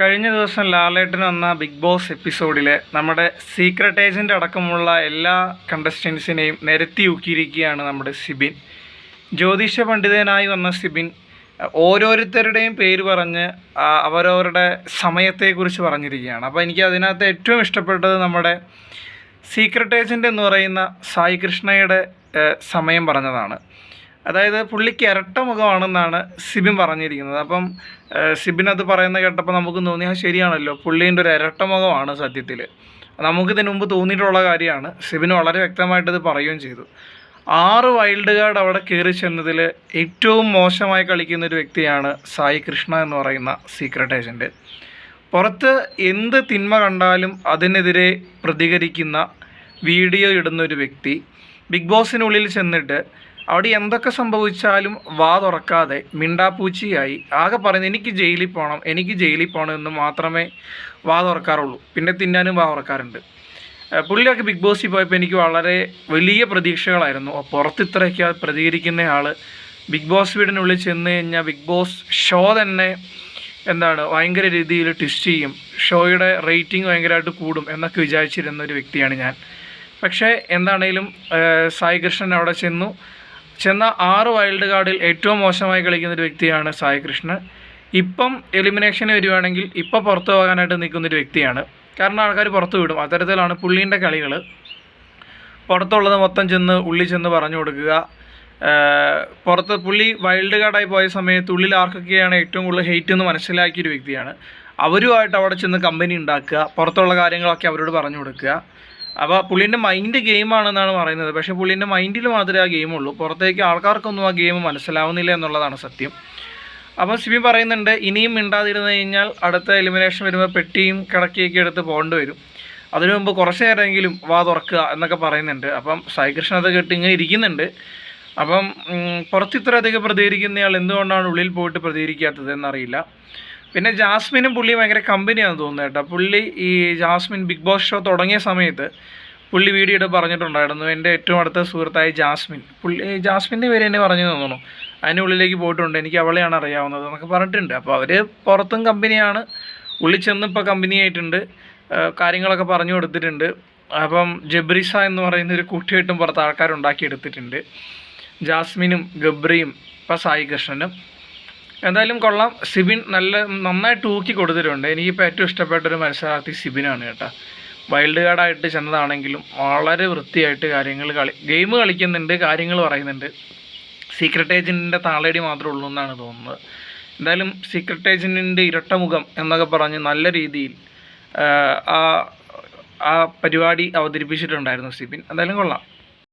കഴിഞ്ഞ ദിവസം ലാലേട്ടൻ വന്ന ബിഗ് ബോസ് എപ്പിസോഡിൽ നമ്മുടെ സീക്രട്ട് ഏജന്റ് അടക്കമുള്ള എല്ലാ കണ്ടസ്റ്റൻസിനെയും നിരത്തി ഊക്കിയിരിക്കുകയാണ് നമ്മുടെ സിബിൻ. ജ്യോതിഷ പണ്ഡിതനായി വന്ന സിബിൻ ഓരോരുത്തരുടെയും പേര് പറഞ്ഞ് അവരവരുടെ സമയത്തെക്കുറിച്ച് പറഞ്ഞിരിക്കുകയാണ്. അപ്പോൾ എനിക്ക് അതിനകത്ത് ഏറ്റവും ഇഷ്ടപ്പെട്ടത് നമ്മുടെ സീക്രട്ട് ഏജന്റ് എന്ന് പറയുന്ന സായി കൃഷ്ണയുടെ സമയം പറഞ്ഞതാണ്. അതായത് പുള്ളിക്ക് ഇരട്ട മുഖമാണെന്നാണ് സിബിൻ പറഞ്ഞിരിക്കുന്നത്. അപ്പം സിബിൻ അത് പറയുന്ന കേട്ടപ്പോൾ നമുക്ക് തോന്നി ആ ശരിയാണല്ലോ. പുള്ളീന്റെ ഒരു ഇരട്ട മുഖമാണ് സത്യത്തിൽ നമുക്കിതിന് മുമ്പ് തോന്നിയിട്ടുള്ള കാര്യമാണ്. സിബിൻ വളരെ വ്യക്തമായിട്ട് ഇത് പറയുകയും ചെയ്തു. ആറ് വൈൽഡ് കാർഡ് അവിടെ കയറി ചെന്നതിൽ ഏറ്റവും മോശമായി കളിക്കുന്ന ഒരു വ്യക്തിയാണ് സായി കൃഷ്ണ എന്ന് പറയുന്ന സീക്രട്ട് ഏജന്റ് പുറത്ത് എന്ത് തിന്മ കണ്ടാലും അതിനെതിരെ പ്രതികരിക്കുന്ന വീഡിയോ ഇടുന്ന ഒരു വ്യക്തി. ബിഗ് ബോസിനുള്ളിൽ ചെന്നിട്ട് അവിടെ എന്തൊക്കെ സംഭവിച്ചാലും വാ തുറക്കാതെ മിണ്ടാപ്പൂച്ചിയായി. ആകെ പറയുന്നത് എനിക്ക് ജയിലിൽ പോകണം എനിക്ക് ജയിലിൽ പോകണം എന്ന് മാത്രമേ വാ തുറക്കാറുള്ളൂ. പിന്നെ തിന്നാനും വാ തുറക്കാറുണ്ട്. പുള്ളിയൊക്കെ ബിഗ് ബോസിൽ പോയപ്പോൾ എനിക്ക് വളരെ വലിയ പ്രതീക്ഷകളായിരുന്നു. പുറത്ത് ഇത്രയൊക്കെ പ്രതികരിക്കുന്ന ആൾ ബിഗ് ബോസ് വീടിനുള്ളിൽ ചെന്ന് കഴിഞ്ഞാൽ ബിഗ് ബോസ് ഷോ തന്നെ എന്താണ് ഭയങ്കര രീതിയിൽ ട്വിസ്റ്റ് ചെയ്യും. ഷോയുടെ റേറ്റിംഗ് ഭയങ്കരമായിട്ട് കൂടും എന്നൊക്കെ വിചാരിച്ചിരുന്ന ഒരു വ്യക്തിയാണ് ഞാൻ. പക്ഷേ എന്താണേലും സായി കൃഷ്ണൻ അവിടെ ചെന്നു. ചെന്ന ആറ് വൈൽഡ് കാർഡിൽ ഏറ്റവും മോശമായി കളിക്കുന്ന ഒരു വ്യക്തിയാണ് സായി കൃഷ്ണൻ. ഇപ്പം എലിമിനേഷന് വരുവാണെങ്കിൽ ഇപ്പം പുറത്തു പോകാനായിട്ട് നിൽക്കുന്ന ഒരു വ്യക്തിയാണ്. കാരണം ആൾക്കാർ പുറത്തു വിടും. അത്തരത്തിലാണ് പുള്ളീന്റെ കളികൾ പുറത്തുള്ളത് മൊത്തം ചെന്ന് ഉള്ളി ചെന്ന് പറഞ്ഞു കൊടുക്കുക. പുറത്ത് പുള്ളി വൈൽഡ് കാർഡായി പോയ സമയത്ത് ഉള്ളിൽ ആർക്കൊക്കെയാണ് ഏറ്റവും കൂടുതൽ ഹെയ്റ്റ് എന്ന് മനസ്സിലാക്കിയ ഒരു വ്യക്തിയാണ്. അവരുമായിട്ട് അവിടെ ചെന്ന് കമ്പനി ഉണ്ടാക്കുക. പുറത്തുള്ള കാര്യങ്ങളൊക്കെ അവരോട് പറഞ്ഞു കൊടുക്കുക. അപ്പോൾ പുള്ളീന്റെ മൈൻഡ് ഗെയിമാണെന്നാണ് പറയുന്നത്. പക്ഷേ പുള്ളീന്റെ മൈൻഡിൽ മാത്രമേ ആ ഗെയിമുള്ളൂ പുറത്തേക്ക് ആൾക്കാർക്കൊന്നും ആ ഗെയിം മനസ്സിലാവുന്നില്ല എന്നുള്ളതാണ് സത്യം. അപ്പോൾ സിബി പറയുന്നുണ്ട് ഇനിയും മിണ്ടാതിരുന്നു കഴിഞ്ഞാൽ അടുത്ത എലിമിനേഷൻ വരുമ്പോൾ പെട്ടിയും കിടക്കിയൊക്കെ എടുത്ത് പോകേണ്ടി വരും. അതിനു മുമ്പ് കുറച്ച് നേരമെങ്കിലും വാ തുറക്കുക എന്നൊക്കെ പറയുന്നുണ്ട്. അപ്പം സായി കൃഷ്ണൻ അത് കേട്ട് ഇങ്ങനെ ഇരിക്കുന്നുണ്ട്. അപ്പം പുറത്ത് ഇത്രയധികം പ്രതികരിക്കുന്നയാൾ എന്തുകൊണ്ടാണ് ഉള്ളിൽ പോയിട്ട് പ്രതികരിക്കാത്തത് എന്നറിയില്ല. പിന്നെ ജാസ്മിനും പുള്ളി ഭയങ്കര കമ്പനിയാണെന്ന് തോന്നുന്നു കേട്ടോ. പുള്ളി ഈ ജാസ്മിൻ ബിഗ് ബോസ് ഷോ തുടങ്ങിയ സമയത്ത് പുള്ളി വീഡിയോ പറഞ്ഞിട്ടുണ്ടായിരുന്നു. എന്റെ ഏറ്റവും അടുത്ത സുഹൃത്തായ ജാസ്മിൻ. പുള്ളി ജാസ്മിന്റെ പേര് എന്നെ പറഞ്ഞു തോന്നുന്നു അതിന്റെ ഉള്ളിലേക്ക് പോയിട്ടുണ്ട്. എനിക്ക് അവളെയാണ് അറിയാവുന്നത് എന്നൊക്കെ പറഞ്ഞിട്ടുണ്ട്. അപ്പോൾ അവർ പുറത്തും കമ്പനിയാണ്. ഉള്ളിൽ ചെന്ന് ഇപ്പോൾ കമ്പനിയായിട്ടുണ്ട് കാര്യങ്ങളൊക്കെ പറഞ്ഞു കൊടുത്തിട്ടുണ്ട്. അപ്പം ജബ്രിസ എന്ന് പറയുന്ന ഒരു കുട്ടിയായിട്ടും പുറത്ത് ആൾക്കാരുണ്ടാക്കിയെടുത്തിട്ടുണ്ട് ജാസ്മിനും ഗബ്രിയും ഇപ്പം സായി കൃഷ്ണനും. എന്തായാലും കൊള്ളാം. സിബിൻ നല്ല നന്നായിട്ട് ഊക്കി കൊടുത്തിട്ടുണ്ട്. എനിക്കിപ്പോൾ ഏറ്റവും ഇഷ്ടപ്പെട്ട ഒരു മത്സരാർത്ഥി സിബിനാണ് കേട്ടോ. വൈൽഡ് കാർഡായിട്ട് ചെന്നതാണെങ്കിലും വളരെ വൃത്തിയായിട്ട് കാര്യങ്ങൾ കളി ഗെയിം കളിക്കുന്നുണ്ട് കാര്യങ്ങൾ പറയുന്നുണ്ട്. സീക്രട്ട് ഏജന്റിന്റെ താളടി മാത്രമേ ഉള്ളൂ എന്നാണ് തോന്നുന്നത്. എന്തായാലും സീക്രട്ട് ഏജന്റിന്റെ ഇരട്ടമുഖം എന്നൊക്കെ പറഞ്ഞ് നല്ല രീതിയിൽ ആ, ആ പരിപാടി അവതരിപ്പിച്ചിട്ടുണ്ടായിരുന്നു സിബിൻ. എന്തായാലും കൊള്ളാം.